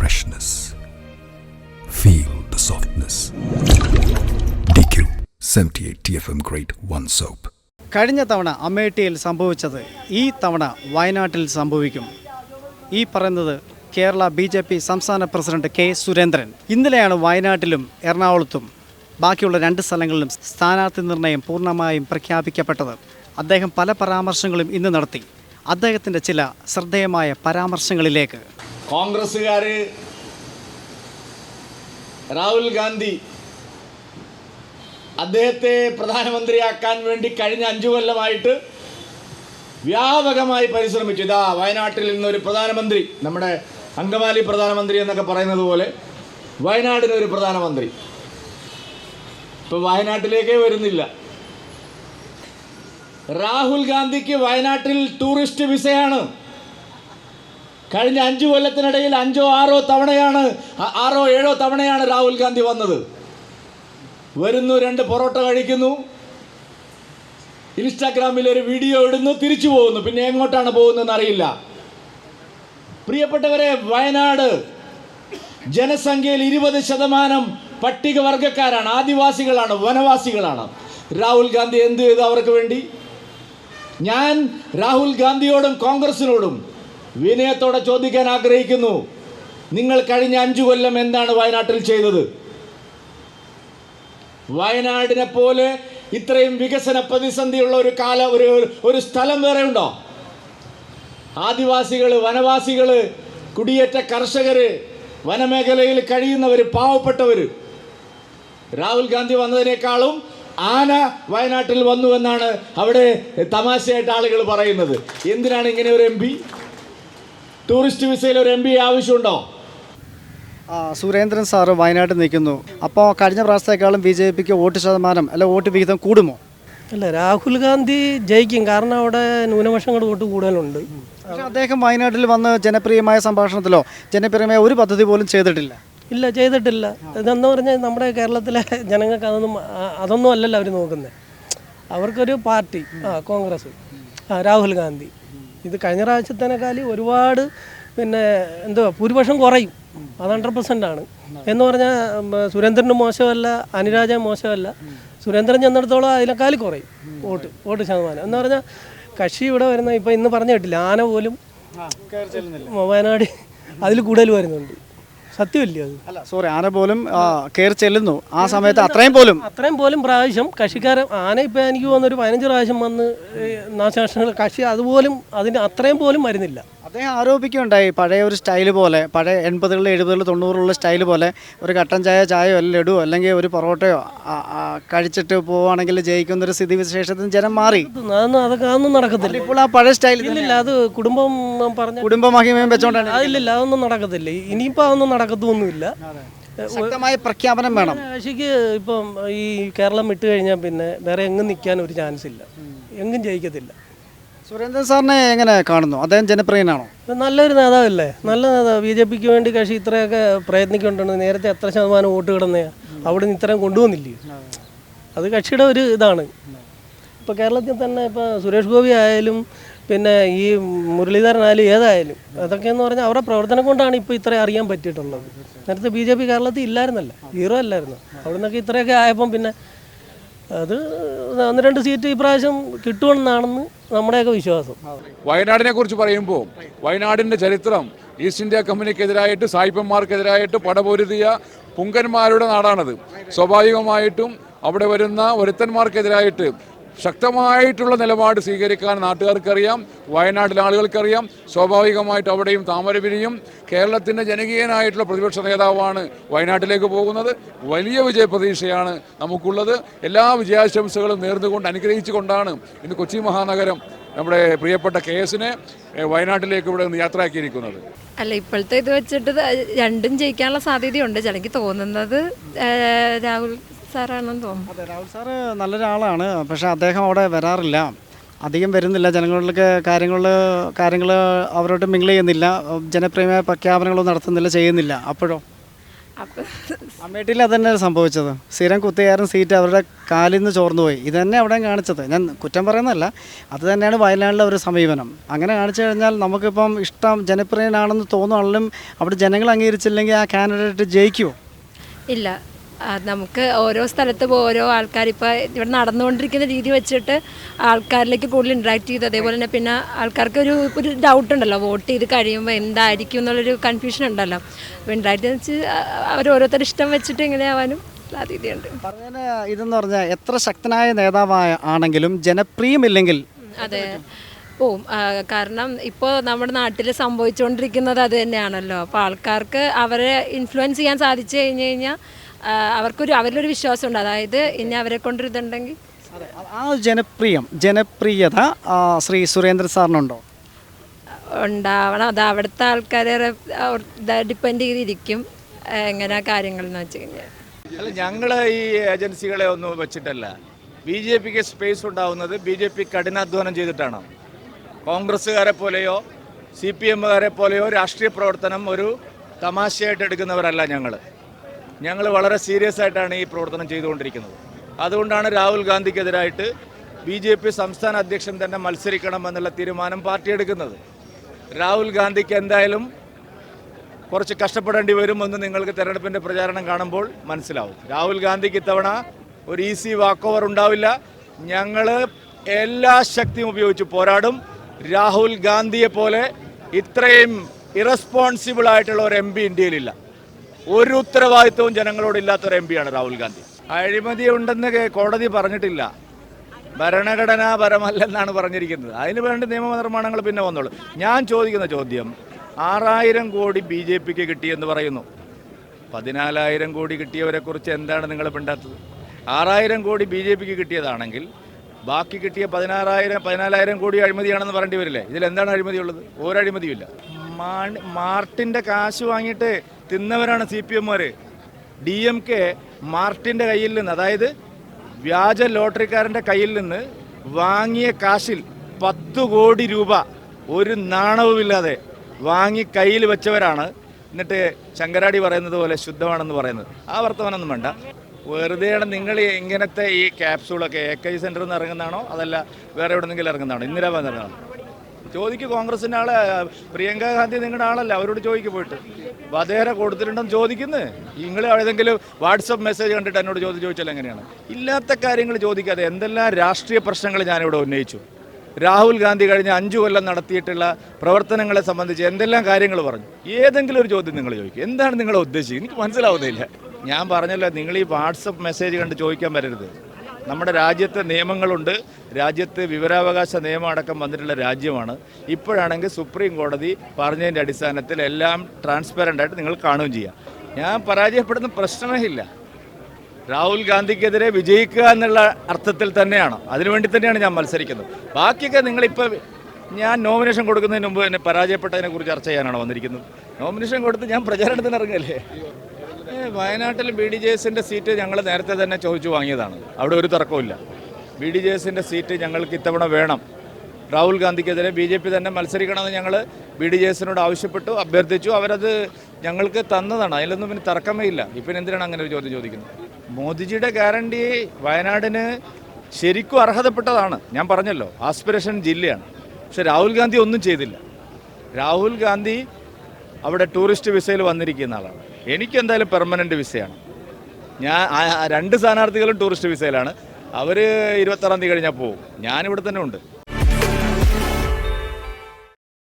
freshness. Feel the softness. DQ 78 TFM Grade 1 Soap. കഴിഞ്ഞ തവണ അമേഠിയിൽ സംഭവിച്ചത് ഈ തവണ വയനാട്ടിൽ സംഭവിക്കും ഈ പറയുന്നത് കേരള ബി ജെ പി സംസ്ഥാന പ്രസിഡന്റ് കെ സുരേന്ദ്രൻ ഇന്നലെയാണ് വയനാട്ടിലും എറണാകുളത്തും ബാക്കിയുള്ള രണ്ട് സ്ഥലങ്ങളിലും സ്ഥാനാർത്ഥി നിർണയം പൂർണമായും പ്രഖ്യാപിക്കപ്പെട്ടത് അദ്ദേഹം പല പരാമർശങ്ങളും ഇന്ന് നടത്തി അദ്ദേഹത്തിന്റെ ചില ശ്രദ്ധേയമായ പരാമർശങ്ങളിലേക്ക് കോൺഗ്രസ്സുകാര് രാഹുൽ ഗാന്ധി അദ്ദേഹത്തെ പ്രധാനമന്ത്രിയാക്കാൻ വേണ്ടി കഴിഞ്ഞ അഞ്ചു കൊല്ലമായിട്ട് വ്യാപകമായി പരിശ്രമിച്ചു. ഇതാ വയനാട്ടിൽ നിന്നൊരു പ്രധാനമന്ത്രി നമ്മുടെ അങ്കമാലി പ്രധാനമന്ത്രി എന്നൊക്കെ പറയുന്നത് പോലെ വയനാടിനൊരു പ്രധാനമന്ത്രി. ഇപ്പൊ വയനാട്ടിലേക്കേ വരുന്നില്ല. രാഹുൽ ഗാന്ധിക്ക് വയനാട്ടിൽ ടൂറിസ്റ്റ് വിസയാണ്. കഴിഞ്ഞ അഞ്ചു കൊല്ലത്തിനിടയിൽ അഞ്ചോ ആറോ തവണയാണ് ആറോ ഏഴോ തവണയാണ് രാഹുൽ ഗാന്ധി വന്നത്. വരുന്നു രണ്ട് പൊറോട്ട കഴിക്കുന്നു. ഇൻസ്റ്റാഗ്രാമിൽ ഒരു വീഡിയോ ഇടുന്നു തിരിച്ചു പോകുന്നു. പിന്നെ എങ്ങോട്ടാണ് പോകുന്നതെന്ന് അറിയില്ല. പ്രിയപ്പെട്ടവരെ വയനാട് ജനസംഖ്യയിൽ ഇരുപത് ശതമാനം പട്ടികവർഗക്കാരാണ് ആദിവാസികളാണ് വനവാസികളാണ്. രാഹുൽ ഗാന്ധി എന്ത് ചെയ്തു അവർക്ക് വേണ്ടി? ഞാൻ രാഹുൽ ഗാന്ധിയോടും കോൺഗ്രസിനോടും വിനയത്തോടെ ചോദിക്കാൻ ആഗ്രഹിക്കുന്നു. നിങ്ങൾ കഴിഞ്ഞ അഞ്ചു കൊല്ലം എന്താണ് വയനാട്ടിൽ ചെയ്തത്? വയനാടിനെ പോലെ ഇത്രയും വികസന പ്രതിസന്ധിയുള്ള ഒരു കാല ഒരു ഒരു സ്ഥലം വേറെ ഉണ്ടോ? ആദിവാസികൾ വനവാസികൾ കുടിയേറ്റ കർഷകർ വനമേഖലയിൽ കഴിയുന്നവർ പാവപ്പെട്ടവർ രാഹുൽ ഗാന്ധി വന്നതിനേക്കാളും ആന വയനാട്ടിൽ വന്നു എന്നാണ് അവിടെ തമാശയായിട്ട് ആളുകൾ പറയുന്നത്. എന്തിനാണ് ഇങ്ങനെ ഒരു എം ടൂറിസ്റ്റ് വിസയിൽ ഒരു എം പി ആവശ്യമുണ്ടോ? ആ, സുരേന്ദ്രൻ സാറ് വയനാട്ടിൽ നിൽക്കുന്നു. അപ്പോൾ കഴിഞ്ഞ പ്രാവശ്യത്തെക്കാളും ബി ജെ പിക്ക് വോട്ട് ശതമാനം അല്ല വോട്ട് വിഹിതം കൂടുമോ? അല്ല രാഹുൽ ഗാന്ധി ജയിക്കും. കാരണം അവിടെ ന്യൂനപക്ഷങ്ങളുടെ വോട്ട് കൂടുതലുണ്ട്. പക്ഷേ അദ്ദേഹം വയനാട്ടിൽ വന്ന് ജനപ്രിയമായ സംഭാഷണത്തിലോ ജനപ്രിയമായ ഒരു പദ്ധതി പോലും ചെയ്തിട്ടില്ല. ഇല്ല ചെയ്തിട്ടില്ല. ഇതെന്ന് പറഞ്ഞാൽ നമ്മുടെ കേരളത്തിലെ ജനങ്ങൾക്ക് അതൊന്നും അതൊന്നും അല്ലല്ലോ അവർ നോക്കുന്നത്. അവർക്കൊരു പാർട്ടി ആ കോൺഗ്രസ് ആ രാഹുൽ ഗാന്ധി. ഇത് കഴിഞ്ഞ പ്രാവശ്യത്തിനേക്കാളും ഒരുപാട് പിന്നെ എന്തുവാ ഭൂരിപക്ഷം കുറയും. അത് ഹൺഡ്രഡ് പെർസെന്റ് ആണ്. എന്ന് പറഞ്ഞാൽ സുരേന്ദ്രന് മോശമല്ല അനുരാജ മോശമല്ല. സുരേന്ദ്രൻ ചെന്നിടത്തോളം അതിനേക്കാൾ കുറയും വോട്ട് വോട്ട് ശതമാനം. എന്ന് പറഞ്ഞാൽ കക്ഷി ഇവിടെ വരുന്ന ഇപ്പം ഇന്ന് പറഞ്ഞു കേട്ടില്ല ആന പോലും വയനാട് അതിൽ കൂടുതൽ വരുന്നുണ്ട്. സത്യമല്ലേ അത്? അല്ല സോറി ആന പോലും കയറി ചെല്ലുന്നു. ആ സമയത്ത് അത്രയും പോലും അത്രയും പോലും പ്രാവശ്യം കക്ഷിക്കാരൻ ആന ഇപ്പം എനിക്ക് വന്നൊരു പതിനഞ്ച് പ്രാവശ്യം വന്ന് നാശനാശങ്ങൾ നാശനഷ്ടങ്ങൾ കക്ഷി അതുപോലും അതിന് അത്രയും പോലും വരുന്നില്ല. അദ്ദേഹം ആരോപിക്കുകയുണ്ടായി പഴയ ഒരു സ്റ്റൈൽ പോലെ പഴയ എൺപതുകളിൽ എഴുപതുകളിൽ തൊണ്ണൂറുള്ള സ്റ്റൈൽ പോലെ ഒരു കട്ടൻ ചായ ചായയോ അല്ലെങ്കിൽ ലഡുവോ അല്ലെങ്കിൽ ഒരു പൊറോട്ടയോ കഴിച്ചിട്ട് പോവുകയാണെങ്കിൽ ജയിക്കുന്ന ഒരു സ്ഥിതി വിശേഷത്തിന് ജനം മാറി. അതൊക്കെ അതൊന്നും നടക്കത്തില്ല. ഇപ്പോൾ ആ പഴയ സ്റ്റൈൽ അത് കുടുംബം പറഞ്ഞു കുടുംബമഹിമയും വെച്ചോണ്ടാണ്. അതില്ല അതൊന്നും നടക്കത്തില്ല. ഇനിയിപ്പോൾ അതൊന്നും നടക്കത്തൊന്നുമില്ല. ശക്തമായ പ്രഖ്യാപനം വേണം. കക്ഷിക്ക് ഇപ്പം ഈ കേരളം വിട്ടുകഴിഞ്ഞാൽ പിന്നെ വേറെ എങ്ങും നിൽക്കാൻ ഒരു ചാൻസ് ഇല്ല. എങ്ങും ജയിക്കത്തില്ല. സുരേന്ദ്രൻ സാറിനെ എങ്ങനെ കാണുന്നു? അദ്ദേഹം ജനപ്രിയനാണോ? നല്ലൊരു നേതാവല്ലേ? നല്ല നേതാവ്. ബി ജെ പിക്ക് വേണ്ടി കക്ഷി ഇത്രയൊക്കെ പ്രയത്നിക്കൊണ്ടാണ് നേരത്തെ എത്ര ശതമാനം വോട്ട് കിടന്നയാ അവിടെ നിന്ന് ഇത്രയും കൊണ്ടുവന്നില്ലേ? അത് കക്ഷിയുടെ ഒരു ഇതാണ്. ഇപ്പോൾ കേരളത്തിൽ തന്നെ ഇപ്പോൾ സുരേഷ് ഗോപി ആയാലും പിന്നെ ഈ മുരളീധരനായാലും ഏതായാലും അതൊക്കെയെന്ന് പറഞ്ഞാൽ അവരുടെ പ്രവർത്തനം കൊണ്ടാണ് ഇപ്പോൾ ഇത്രയും അറിയാൻ പറ്റിയിട്ടുള്ളത്. നേരത്തെ ബി ജെ പി കേരളത്തിൽ ഇല്ലായിരുന്നല്ലേ? ഹീറോ അല്ലായിരുന്നു. അവിടെ നിന്നൊക്കെ ഇത്രയൊക്കെ ആയപ്പം പിന്നെ അത് ഒന്ന് രണ്ട് സീറ്റ് ഇപ്രാവശ്യം കിട്ടുമെന്നാണെന്ന് നമ്മുടെയൊക്കെ വിശ്വാസം. വയനാടിനെ കുറിച്ച് പറയുമ്പോൾ വയനാടിന്റെ ചരിത്രം ഈസ്റ്റ് ഇന്ത്യ കമ്പനിക്കെതിരായിട്ട് സായിപ്പന്മാർക്കെതിരായിട്ട് പടപൊരുതിയ പുങ്കന്മാരുടെ നാടാണത്. സ്വാഭാവികമായിട്ടും അവിടെ വരുന്ന ഒരുത്തന്മാർക്കെതിരായിട്ട് ശക്തമായിട്ടുള്ള നിലപാട് സ്വീകരിക്കാൻ നാട്ടുകാർക്കറിയാം വയനാട്ടിലെ ആളുകൾക്കറിയാം. സ്വാഭാവികമായിട്ട് അവിടെയും താമരപിരിയും കേരളത്തിന്റെ ജനകീയനായിട്ടുള്ള പ്രതിപക്ഷ നേതാവാണ് വയനാട്ടിലേക്ക് പോകുന്നത്. വലിയ വിജയപ്രതീക്ഷയാണ് നമുക്കുള്ളത്. എല്ലാ വിജയാശംസകളും നേർന്നുകൊണ്ട് അനുഗ്രഹിച്ചുകൊണ്ടാണ് ഇന്ന് കൊച്ചി മഹാനഗരം നമ്മുടെ പ്രിയപ്പെട്ട കെ എസിനെ വയനാട്ടിലേക്ക് ഇവിടെ നിന്ന് യാത്രയാക്കിയിരിക്കുന്നത്. അല്ല ഇപ്പോഴത്തെ ഇത് വെച്ചിട്ട് രണ്ടും ജയിക്കാനുള്ള സാധ്യതയുണ്ട്. ചിലക്ക് തോന്നുന്നത് രാഹുൽ സാറാണെന്ന് തോന്നുന്നു. അതെ രാഹുൽ സാറ് നല്ലൊരാളാണ്. പക്ഷേ അദ്ദേഹം അവിടെ വരാറില്ല. അധികം വരുന്നില്ല. ജനങ്ങളിലേക്ക് കാര്യങ്ങൾ കാര്യങ്ങൾ അവരോട് മിങ്കിൾ ചെയ്യുന്നില്ല. ജനപ്രിയമായ പ്രഖ്യാപനങ്ങളൊന്നും നടത്തുന്നില്ല ചെയ്യുന്നില്ല. അപ്പോഴോ? അപ്പം അമേഠിയിൽ അത് തന്നെയാണ് സംഭവിച്ചത്. സ്ഥിരം കുത്തിയാരും സീറ്റ് അവരുടെ കാലിൽ നിന്ന് ചോർന്നു പോയി. ഇത് തന്നെ അവിടെ കാണിച്ചത്. ഞാൻ കുറ്റം പറയുന്നതല്ല. അത് തന്നെയാണ് വയനാട്ടിലെ ഒരു സമീപനം. അങ്ങനെ കാണിച്ചു കഴിഞ്ഞാൽ നമുക്കിപ്പം ഇഷ്ടം ജനപ്രിയനാണെന്ന് തോന്നുവാണെങ്കിലും അവിടെ ജനങ്ങൾ അംഗീകരിച്ചില്ലെങ്കിൽ ആ കാൻഡിഡേറ്റ് ജയിക്കുമോ ഇല്ല. നമുക്ക് ഓരോ സ്ഥലത്ത് ഓരോ ആൾക്കാർ ഇപ്പോൾ ഇവിടെ നടന്നുകൊണ്ടിരിക്കുന്ന രീതി വെച്ചിട്ട് ആൾക്കാരിലേക്ക് കൂടുതൽ ഇൻട്രാക്ട് ചെയ്ത് അതേപോലെ തന്നെ പിന്നെ ആൾക്കാർക്ക് ഒരു ഒരു ഡൗട്ട് ഉണ്ടല്ലോ. വോട്ട് ചെയ്ത് കഴിയുമ്പോൾ എന്തായിരിക്കും എന്നുള്ളൊരു കൺഫ്യൂഷൻ ഉണ്ടല്ലോ. അപ്പോൾ ഇൻട്രാക്ട് ചെയ്ത് വെച്ച് അവർ ഓരോരുത്തരുടെ ഇഷ്ടം വെച്ചിട്ട് ഇങ്ങനെ ആവാനും സാധ്യതയുണ്ട്. പറഞ്ഞാൽ ഇതെന്ന് പറഞ്ഞാൽ എത്ര ശക്തനായ നേതാവായ ആണെങ്കിലും ജനപ്രിയമില്ലെങ്കിൽ അതെ. പോവും കാരണം ഇപ്പോൾ നമ്മുടെ നാട്ടിൽ സംഭവിച്ചുകൊണ്ടിരിക്കുന്നത് അത് തന്നെയാണല്ലോ. അപ്പോൾ ആൾക്കാർക്ക് അവരെ ഇൻഫ്ലുവൻസ് ചെയ്യാൻ സാധിച്ചു കഴിഞ്ഞ് കഴിഞ്ഞാൽ അവർക്കൊരു അവരിലൊരു വിശ്വാസം ഉണ്ട് അതായത് ഇനി അവരെ കൊണ്ടൊരു ഇതുണ്ടെങ്കിൽ ആ ജനപ്രിയം ജനപ്രിയത ശ്രീ സുരേന്ദ്രൻ സാറിനുണ്ടോ? ഉണ്ടാവണം. അത് അവിടുത്തെ ആൾക്കാരെ ഡിപ്പെൻഡ് ചെയ്തിരിക്കും. എങ്ങനെ കാര്യങ്ങൾ എന്ന് വെച്ച് കഴിഞ്ഞാൽ. അല്ല ഞങ്ങൾ ഈ ഏജൻസികളെ ഒന്നും വെച്ചിട്ടല്ല. ബി ജെ പിക്ക് സ്പേസ് ഉണ്ടാവുന്നത് ബി ജെ പി കഠിനാധ്വാനം ചെയ്തിട്ടാണ്. കോൺഗ്രസ്സുകാരെ പോലെയോ സി പി എമ്മുകാരെ പോലെയോ രാഷ്ട്രീയ പ്രവർത്തനം ഒരു തമാശയായിട്ട് എടുക്കുന്നവരല്ല ഞങ്ങൾ ഞങ്ങൾ വളരെ സീരിയസ് ആയിട്ടാണ് ഈ പ്രവർത്തനം ചെയ്തുകൊണ്ടിരിക്കുന്നത്. അതുകൊണ്ടാണ് രാഹുൽ ഗാന്ധിക്കെതിരായിട്ട് ബി ജെ പി സംസ്ഥാന അധ്യക്ഷൻ തന്നെ മത്സരിക്കണം എന്നുള്ള തീരുമാനം പാർട്ടി എടുക്കുന്നത്. രാഹുൽ ഗാന്ധിക്ക് എന്തായാലും കുറച്ച് കഷ്ടപ്പെടേണ്ടി വരുമെന്ന് നിങ്ങൾക്ക് തെരഞ്ഞെടുപ്പിന്റെ പ്രചാരണം കാണുമ്പോൾ മനസ്സിലാവും. രാഹുൽ ഗാന്ധിക്ക് ഇത്തവണ ഒരു ഈസി വാക്ക് ഓവർ ഉണ്ടാവില്ല. ഞങ്ങൾ എല്ലാ ശക്തിയും ഉപയോഗിച്ച് പോരാടും. രാഹുൽ ഗാന്ധിയെ പോലെ ഇത്രയും ഇറസ്പോൺസിബിൾ ആയിട്ടുള്ള ഒരു എം പി ഇന്ത്യയിലില്ല ഒരു ഉത്തരവാദിത്വവും ജനങ്ങളോട് ഇല്ലാത്ത ഒരു എം പിയാണ് രാഹുൽ ഗാന്ധി. അഴിമതി ഉണ്ടെന്ന് കോടതി പറഞ്ഞിട്ടില്ല. ഭരണഘടനാപരമല്ലെന്നാണ് പറഞ്ഞിരിക്കുന്നത്. അതിന് വേണ്ടി നിയമനിർമ്മാണങ്ങൾ പിന്നെ വന്നോളൂ. ഞാൻ ചോദിക്കുന്ന ചോദ്യം ആറായിരം കോടി ബി ജെ പിക്ക് കിട്ടിയെന്ന് പറയുന്നു. പതിനാലായിരം കോടി കിട്ടിയവരെക്കുറിച്ച് എന്താണ് നിങ്ങൾ മിണ്ടാത്തത്? ആറായിരം കോടി ബി ജെ പിക്ക് കിട്ടിയതാണെങ്കിൽ ബാക്കി കിട്ടിയ പതിനാറായിരം പതിനാലായിരം കോടി അഴിമതിയാണെന്ന് പറയേണ്ടി വരില്ലേ? ഇതിൽ എന്താണ് അഴിമതിയുള്ളത്? ഉള്ളത് അഴിമതിയുമില്ല. മാ- മാർട്ടിന്റെ കാശ് വാങ്ങിയിട്ട് തിന്നവരാണ് സി പി എമ്മുകാർ ഡി എം കെ മാർട്ടിന്റെ കയ്യിൽ നിന്ന് അതായത് വ്യാജ ലോട്ടറിക്കാരന്റെ കയ്യിൽ നിന്ന് വാങ്ങിയ കാശിൽ പത്ത് കോടി രൂപ ഒരു നാണവുമില്ലാതെ വാങ്ങി കയ്യിൽ വെച്ചവരാണ്. എന്നിട്ട് ശങ്കരാടി പറയുന്നത് പോലെ ശുദ്ധമാണെന്ന് പറയുന്നത്. ആ വർത്തമാനമൊന്നും വേണ്ട. വെറുതെയാണ് നിങ്ങൾ ഇങ്ങനത്തെ ഈ ക്യാപ്സൂളൊക്കെ എ കെ സെന്ററിൽ നിന്ന് ഇറങ്ങുന്നതാണോ? അതല്ല വേറെ എവിടെ നിന്നെങ്കിലും ഇറങ്ങുന്നതാണോ ഇന്ദിരാബാദ് ഇറങ്ങുന്നതാണോ? ചോദിക്ക് കോൺഗ്രസിന്റെ ആളെ പ്രിയങ്ക ഗാന്ധി നിങ്ങളുടെ ആളല്ല അവരോട് ചോദിക്ക് പോയിട്ട്. വധേര കൊടുത്തിട്ടുണ്ടെന്ന് ചോദിക്കുന്നത് നിങ്ങൾ ഏതെങ്കിലും വാട്സപ്പ് മെസ്സേജ് കണ്ടിട്ട് എന്നോട് ചോദ്യം ചോദിച്ചാൽ എങ്ങനെയാണ്? ഇല്ലാത്ത കാര്യങ്ങൾ ചോദിക്കാതെ എന്തെല്ലാം രാഷ്ട്രീയ പ്രശ്നങ്ങൾ ഞാനിവിടെ ഉന്നയിച്ചു. രാഹുൽ ഗാന്ധി കഴിഞ്ഞ അഞ്ചു കൊല്ലം നടത്തിയിട്ടുള്ള പ്രവർത്തനങ്ങളെ സംബന്ധിച്ച് എന്തെല്ലാം കാര്യങ്ങൾ പറഞ്ഞു? ഏതെങ്കിലും ഒരു ചോദ്യം നിങ്ങൾ ചോദിക്കും. എന്താണ് നിങ്ങളെ ഉദ്ദേശിച്ചത്? എനിക്ക് മനസ്സിലാവുന്നില്ല. ഞാൻ പറഞ്ഞല്ലോ നിങ്ങൾ ഈ വാട്സപ്പ് മെസ്സേജ് കണ്ട് ചോദിക്കാൻ വരരുത്. നമ്മുടെ രാജ്യത്തെ നിയമങ്ങളുണ്ട്. രാജ്യത്ത് വിവരാവകാശ നിയമം അടക്കം വന്നിട്ടുള്ള രാജ്യമാണ്. ഇപ്പോഴാണെങ്കിൽ സുപ്രീം കോടതി പറഞ്ഞതിന്റെ അടിസ്ഥാനത്തിൽ എല്ലാം ട്രാൻസ്പെറന്റ് ആയിട്ട് നിങ്ങൾ കാണുകയും ചെയ്യാം. ഞാൻ പരാജയപ്പെടുന്ന പ്രശ്നമേ ഇല്ല രാഹുൽ ഗാന്ധിക്കെതിരെ വിജയിക്കുക എന്നുള്ള അർത്ഥത്തിൽ തന്നെയാണ്. അതിനുവേണ്ടി തന്നെയാണ് ഞാൻ മത്സരിക്കുന്നത്. ബാക്കിയൊക്കെ നിങ്ങളിപ്പോൾ ഞാൻ നോമിനേഷൻ കൊടുക്കുന്നതിന് മുമ്പ് എന്നെ പരാജയപ്പെട്ടതിനെ കുറിച്ച് ചർച്ച ചെയ്യാനാണ് വന്നിരിക്കുന്നത്? നോമിനേഷൻ കൊടുത്ത് ഞാൻ പ്രചാരണത്തിന് ഇറങ്ങല്ലേ വയനാട്ടിൽ ബി ഡി ജെ എസിന്റെ സീറ്റ് ഞങ്ങൾ നേരത്തെ തന്നെ ചോദിച്ചു വാങ്ങിയതാണ്. അവിടെ ഒരു തർക്കവുമില്ല ബി ഡി ജെ എസിന്റെ സീറ്റ് ഞങ്ങൾക്ക് ഇത്തവണ വേണം. രാഹുൽ ഗാന്ധിക്കെതിരെ ബി ജെ പി തന്നെ മത്സരിക്കണമെന്ന് ഞങ്ങൾ ബി ഡി ജെ എസിനോട് ആവശ്യപ്പെട്ടു അഭ്യർത്ഥിച്ചു. അവരത് ഞങ്ങൾക്ക് തന്നതാണ്. അതിലൊന്നും പിന്നെ തർക്കമേ ഇല്ല. ഇപ്പം എന്തിനാണ് അങ്ങനെ ഒരു ചോദ്യം ചോദിക്കുന്നത്? മോദിജിയുടെ ഗ്യാരണ്ടി വയനാടിന് ശരിക്കും അർഹതപ്പെട്ടതാണ്. ഞാൻ പറഞ്ഞല്ലോ ആസ്പിറേഷൻ ജില്ലയാണ്. പക്ഷെ രാഹുൽ ഗാന്ധി ഒന്നും ചെയ്തില്ല. രാഹുൽ ഗാന്ധി അവിടെ ടൂറിസ്റ്റ് വിസയിൽ വന്നിരിക്കുന്ന ആളാണ്. എനിക്ക് എന്തായാലും പെർമനന്റ് വിസയാണ് ഞാൻ രണ്ട് സ്ഥാനാർത്ഥികളും ടൂറിസ്റ്റ് വിസയിലാണ് അവർ ഇരുപത്താറാം തീയതി കഴിഞ്ഞാൽ പോകും ഞാനിവിടെ തന്നെ ഉണ്ട്.